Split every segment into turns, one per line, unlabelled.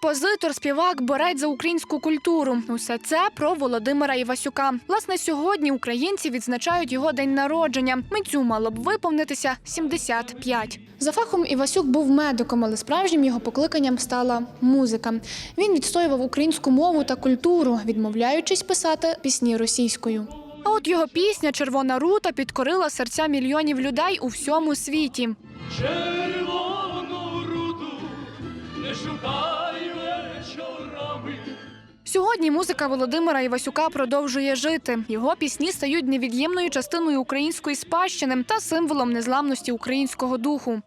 Композитор, співак, борець за українську культуру. Усе це про Володимира Івасюка. Власне, сьогодні українці відзначають його день народження. Митцю мало б виповнитися 75. За фахом Івасюк був медиком, але справжнім його покликанням стала музика. Він відстоював українську мову та культуру, відмовляючись писати пісні російською. А от його пісня Червона рута підкорила серця мільйонів людей у всьому світі. Сьогодні музика Володимира Івасюка продовжує жити. Його пісні стають невід'ємною частиною української спадщини та символом незламності українського духу.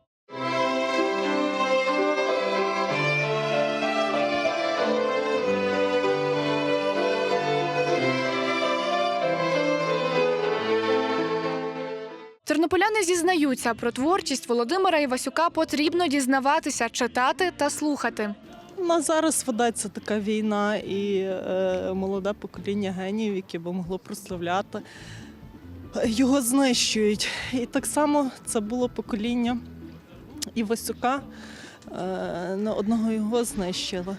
Тернополяни зізнаються, про творчість Володимира Івасюка потрібно дізнаватися, читати та слухати.
У нас зараз ведеться така війна, і е, молоде покоління геніїв, яке би могло прославляти, його знищують. І так само це було покоління Івасюка, е, одного його знищили.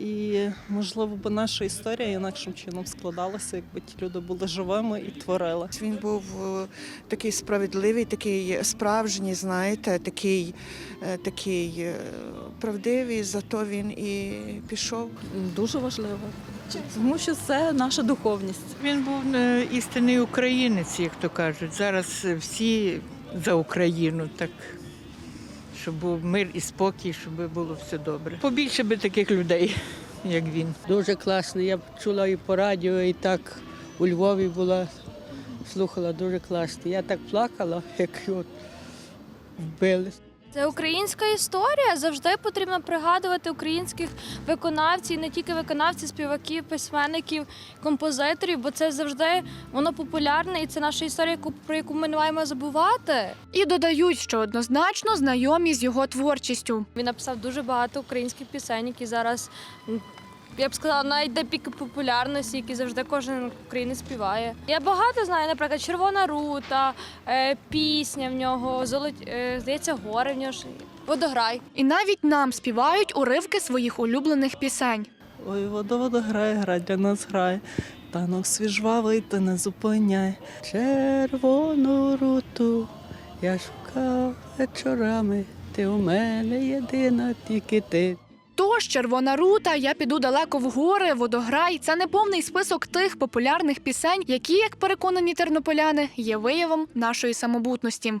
І, можливо, би наша історія інакшим чином складалася, якби ті люди були живими і творили.
Він був е, такий справедливий, такий справжній, знаєте, такий, е, такий е, правдивий, зато він і пішов.
Дуже важливо, тому що це наша духовність.
Він був істинний українець, як то кажуть. Зараз всі за Україну, так щоб був мир і спокій, щоб було все добре. Побільше би таких людей, як він.
Дуже класно. Я чула і по радіо, і так у Львові була, слухала дуже класно. Я так плакала, як його вбили.
Це українська історія. Завжди потрібно пригадувати українських виконавців, не тільки виконавців, співаків, письменників, композиторів, бо це завжди воно популярне, і це наша історія, про яку ми не маємо забувати.
І додають, що однозначно знайомі з його творчістю.
Він написав дуже багато українських пісень, які зараз. Я б сказала, навіть до піки популярності, які завжди кожен українець співає. Я багато знаю, наприклад, Червона рута, е, пісня в нього, золот... е, здається, гори в нього ж, водограй.
І навіть нам співають уривки своїх улюблених пісень.
Ой, вода, вода грає, грай для нас грає. Танок свіжвавий, ти не зупиняй.
Червону руту я шукав вечорами. Ти у мене єдина, тільки ти.
Тож червона рута, я піду далеко в гори, водограй. Це не повний список тих популярних пісень, які, як переконані тернополяни, є виявом нашої самобутності.